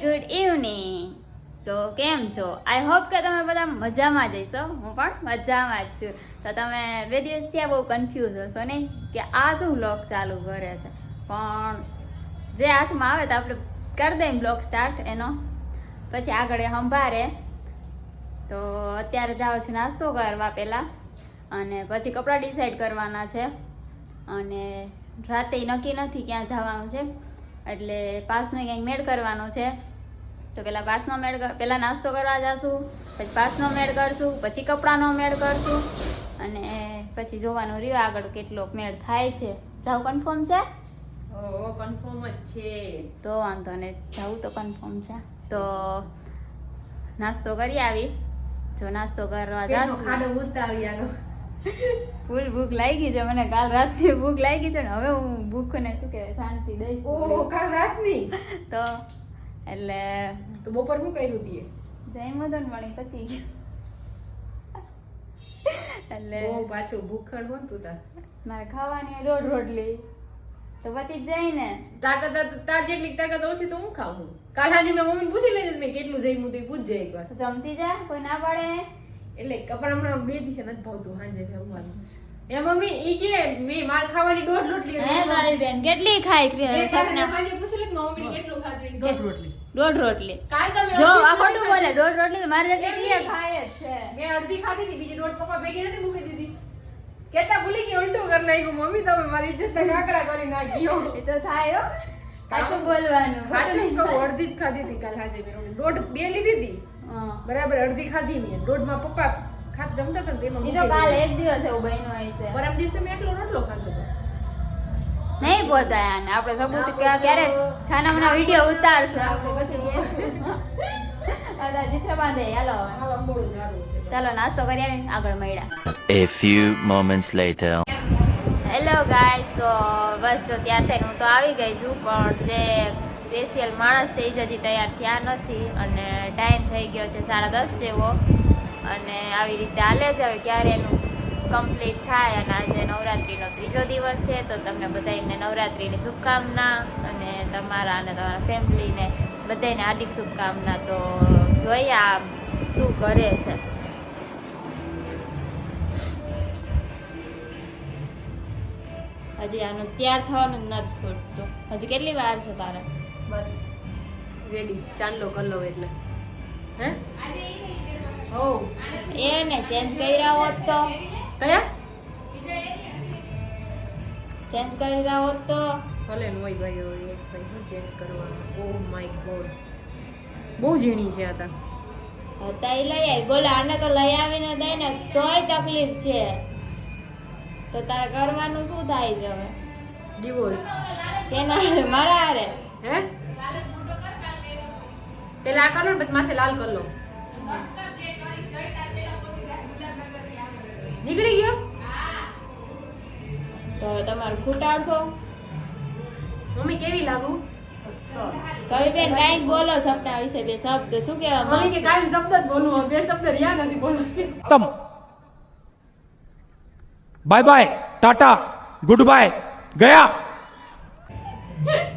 Good evening. તો કેમ છો? આઈ હોપ કે તમે બધા મજામાં જઈશો હું પણ મજામાં જ છું. તો તમે બે દિવસ થયા બહુ કન્ફ્યુઝ હશો નહીં? કે આ શું બ્લોગ ચાલુ કરે છે? પણ જે હાથમાં આવે તો આપણે કરી દઈએ બ્લોગ સ્ટાર્ટ એનો. પછી આગળ એ સંભારે તો અત્યારે જાઓ છું નાસ્તો કરવા પહેલાં. અને પછી કપડાં ડિસાઈડ કરવાના છે. અને રાતે નક્કી નથી ક્યાં જવાનું છે. એટલે પાસનો ક્યાંક મેળ કરવાનો છે. તો પહેલાં પાસનો મેળ પહેલાં નાસ્તો કરવા જશું પછી પાસનો મેળ કરશું પછી કપડાનો મેળ કરશું અને પછી જોવાનું રહ્યું આગળ કેટલો મેળ થાય છે. જાવ કન્ફર્મ છે? કન્ફર્મ જ છે. તો વાંધો ને જવું તો કન્ફર્મ છે. તો નાસ્તો કરી આવી. જો નાસ્તો કરવા જશું. ખાડો ઉતાવી ઉતાવ્યાનો ફૂલ ભૂખ લાગી છે મને કાલ રાતથી ભૂખ લાગી છે ને હવે હું ભૂખને શું કહેવાય શાંતિ દઈશ. ઓહો કાલ રાતની? તો એટલે તો બપોર શું કર્યું તીએ? જય મદન મળી પછી. એટલે ઓ પાછું ભૂખડ હોન તું તા. મારે ખાવાની રોડ રોટલી. તો પછી જ જાય ને. તાકાત તાર- જેટલી તાકાત ઓછી તો હું ખાઉં કાલ હાજી મેં મમ્મીને પૂછી લેજે મેં કેટલું જમ્યું તું પૂછજે એકવાર. તો જમતી જા કોઈ ના પાડે. એટલે કપડા હમણાં બે દિવસે નથી ભાવતું સાંજે જમવાનું. એ મમ્મી ઈ કે મેં માર ખાવાની દોઢ રોટલી હે ભાઈ બેન કેટલી ખાઈ મેં સપના? હાંજે પૂછી લે કે કેટલું ખાધું દોઢ રોટલી. દોઢ રોટલી. કાલ તમે જો આ ખોટું બોલે દોઢ રોટલી મારે જેટલી એમ ક્રિયા નહીં. ખાય છે. મેં અડધી ખાધી હતી બીજી દોઢ પપ્પા ભેગી નથી મૂકી દીધી. કેટલા ભૂલી ગઈ ઉલટું કરી નાખ્યું. મમ્મી તમે મારી ઇજ્જત કાકરા કરી નાખ્યો. એ તો થાય હો. બોલવાનું. કહું અડધી જ ખાધી હતી કાલ હાજે મેં દોઢ બે લીધી હતી. બરાબર અડધી ખાધી મેં. દોઢમાં પપ્પા ખાત જમતા હતા ને તેમાં ઈ તો કાલ એક દિવસ એવું બન્યું હોય છે. પરમ દિવસે મેં એટલો રોટલો ખાધો નહીં પહોંચાય ને. આપણે સબૂત ક્યારે છાનામના વીડિયો ઉતારશું. આપણે પછી અરે ચિત્ર બાંધે હાલો. ચાલો નાસ્તો કરી આવી આગળ મળ્યા. A few moments later. Hello guys તો બસ જો ત્યાં થઈને હું તો આવી ગઈ છું પણ જે સ્પેશિયલ માણસ છે એ જ હજી તૈયાર થયા નથી અને ટાઈમ થઈ ગયો છે સાડા દસ જેવો. અને આવી રીતે હાલે છે, હવે ક્યારે એનું કમ્પ્લીટ થાય અને આજે નવરાત્રિનો ત્રીજો દિવસ છે, તો તમને બધાને નવરાત્રિની શુભકામના અને તમારા અને તમારા ફેમિલીને બધાને હાર્દિક શુભકામના. તો જોઈએ આ શું કરે છે. હજી આનું તૈયાર થવાનું જ નથી ખૂટતું હજી કેટલી વાર છે તારે? બસ. રેડી ચાંદલો કલ્લો એટલે. હે? હો. એ ને ચેન્જ કર્યા હોત તો? કયા? ચેન્જ કર્યા હોત તો? ભલે હોય ભાઈ હોય એક ભાઈ હું ચેન્જ કરવાનું? ઓ માય ગોડ બહુ ઝીણી છે આતા હતા એ લઈ આવી બોલે આને તો લઈ આવીને દે ને તોય તકલીફ છે. તો તારે કરવાનું શું થાય છે હવે? ડિવોર્સ તેના મારા હારે? હે? પેલા આ કરો ને પછી માથે લાલ કર લો. નીકળી ગયો? તો તમારું ખૂટાડશો. મમ્મી કેવી લાગુ? કઈ બેન કંઈક બોલો સપના વિશે બે શબ્દ. શું કેવા મમ્મી કે કઈ શબ્દ જ બોલવું બે શબ્દ રહ્યા નથી બોલવું. તમ bye bye tata good bye ગયા.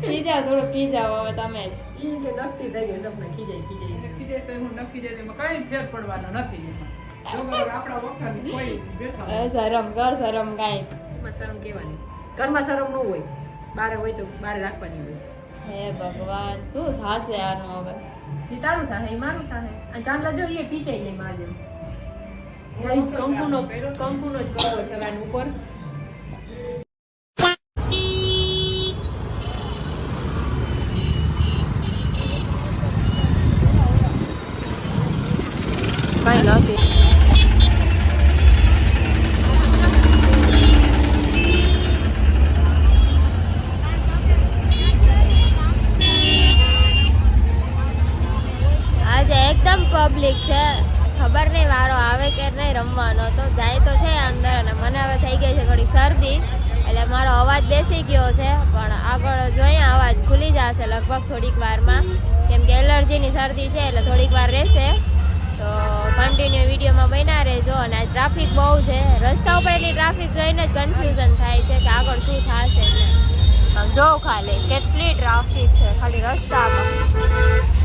પી જાઓ થોડું પી જાઓ હવે તમે. ઈ કે નક્કી થઈ ગઈ સપના ખીજાય ખીજાય નક્કી તો હું નક્કી જાય એમાં કઈ ફેર પડવાનો નથી એમાં. આપણા વખાણ કોઈ બેઠા શરમ કર શરમ કાંઈક એમાં શરમ કેવાની ઘરમાં શરમ ન હોય. બારે હોય તો બારે રાખવાની હોય. હે ભગવાન શું થાશે આનું હવે? એ તારું થાય એ મારું થાય અને ચાંદલા જો એ પીચાઈ જાય મારે કંકુનો કંકુનો જ કરવો છે વાન ઉપર. નથી. આજે એકદમ પબ્લિક છે. ખબર નહીં વારો આવે કે નહીં રમવાનો. તો જાય તો છે અંદર અને મને હવે થઈ ગઈ છે થોડીક શરદી. એટલે મારો અવાજ બેસી ગયો છે, પણ આગળ જોઈએ, અવાજ ખુલી જશે લગભગ થોડીક વારમાં. કેમ કે એલર્જીની શરદી છે, એટલે થોડીક વાર રહેશે. તો કન્ટિન્યુ વિડીયોમાં બન્યા રહેજો અને આ ટ્રાફિક બહુ છે. રસ્તા ઉપર એટલી ટ્રાફિક જોઈને જ કન્ફ્યુઝન થાય છે કે આગળ શું થશે એટલે જો ખાલી કેટલી ટ્રાફિક છે, ખાલી રસ્તામાં.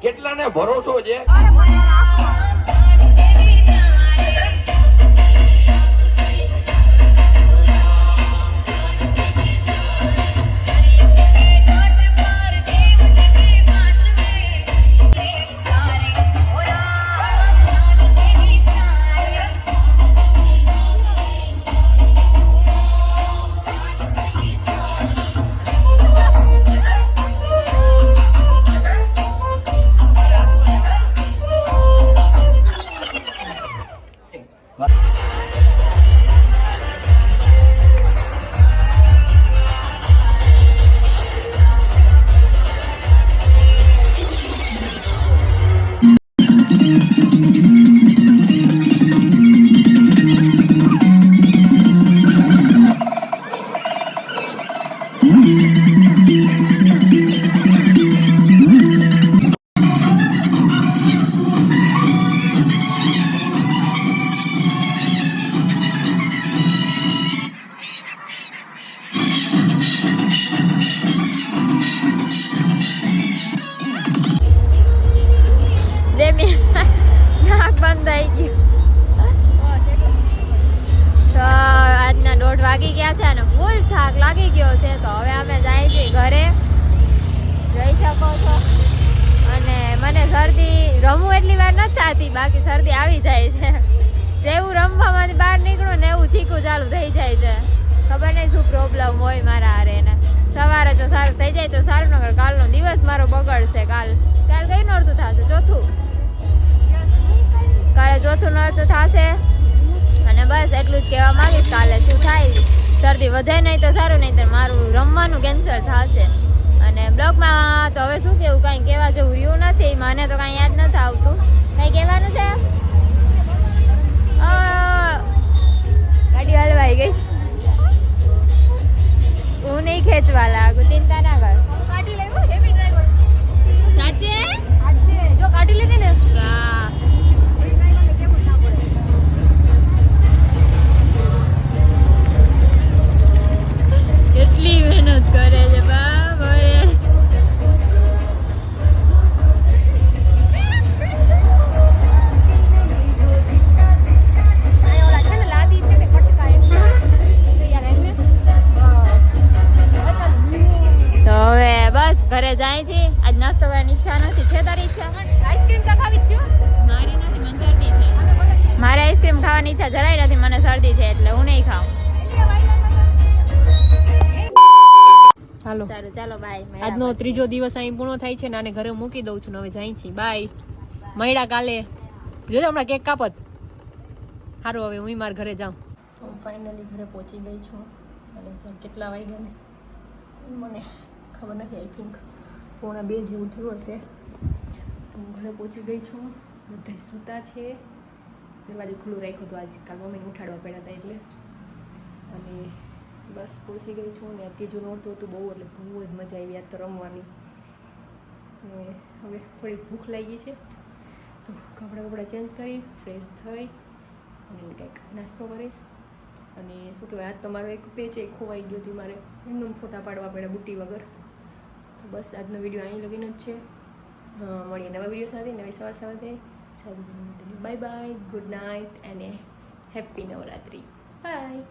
કેટલાને ભરોસો છે? આજના ગયા છે અને ફૂલ થાક લાગી ગયો છે. તો હવે અમે જાય છે ઘરે. જઈ શકો છો. અને મને શરદી, રમવું એટલી વાર નથી થતી. બાકી શરદી આવી જાય છે. જેવું રમવામાંથી બહાર નીકળું ને એવું ચીકું ચાલુ થઈ જાય છે. ખબર નહીં શું પ્રોબ્લેમ હોય મારા હારે ને સવારે જો સારું થઈ જાય તો સારું નગર કાલનો દિવસ મારો બગડશે કાલ. કાલ કઈ નોરતું થશે? ચોથું? કાલે ચોથું નોરતું થશે. બસ એટલું જ કહેવા માંગીશ કાલે શું થાય શરદી વધે નહીં તો સારું નહીં તો મારું રમવાનું કેન્સલ થશે. અને બ્લોગમાં તો હવે શું કેવું કાંઈ કહેવા જેવું રહ્યું નથી મને તો કાંઈ યાદ નથી આવતું. કાંઈ કહેવાનું છે? ગાડી હલવાઈ ગઈ હું નહીં ખેંચવા લાગુ ચિંતા ના કર. કાઢી લેવું હેવી ડ્રાઈવર સાચે? જો કાઢી લીધી ને. કેટલી મહેનત કરે છે બાપ બસ ઘરે જાય છે. આજ નાસ્તો કરવાની ઈચ્છા નથી. છે તારી ઈચ્છા? આઈસ્ક્રીમ તો ખાવી જ મારી નથી, મને શરદી છે. મારે આઈસ્ક્રીમ ખાવાની ઈચ્છા જરાય નથી, મને શરદી છે એટલે હું નહીં ખાઉં. હાલો. સારું ચાલો બાય. આજનો ત્રીજો દિવસ અહીં પૂર્ણ થાય છે ને આને ઘરે મૂકી દઉં છું ને હવે જાય છે. બાય. મળ્યા કાલે. જોજો હમણાં કેક કાપત. સારું હવે હું મારા ઘરે જાઉં. હું ફાઇનલી ઘરે પહોંચી ગઈ છું. અને કેટલા વાગ્યા ને? મને ખબર નથી આઈ થિંક પોણા બે જેવું થયું હશે. હું ઘરે પહોંચી ગઈ છું. બધા સૂતા છે. દરવાજો ખુલ્લું રાખ્યું હતું આજે કાલ મમ્મીને ઉઠાડવા પડ્યા હતા એટલે. અને બસ પહોંચી ગઈ છું ને ત્રીજું નહોતું હતું બહુ, એટલે બહુ જ મજા આવી આ રમવાની. ને હવે થોડીક ભૂખ લાગી છે. તો કપડાં કપડાં ચેન્જ કરી ફ્રેશ થઈ, અને કંઈક નાસ્તો કરીશ. અને શું કહેવાય, આજ તો મારો એક પેચ એ ખોવાઈ ગયો હતી મારે. એમનું ફોટા પાડવા પડ્યા બુટ્ટી વગર. તો બસ આજનો વીડિયો અહીં લગીને જ છે. મળીએ નવા વીડિયો સાથે, નવી સવાર સાથે. બાય બાય ગુડ નાઇટ અને હેપી નવરાત્રી. બાય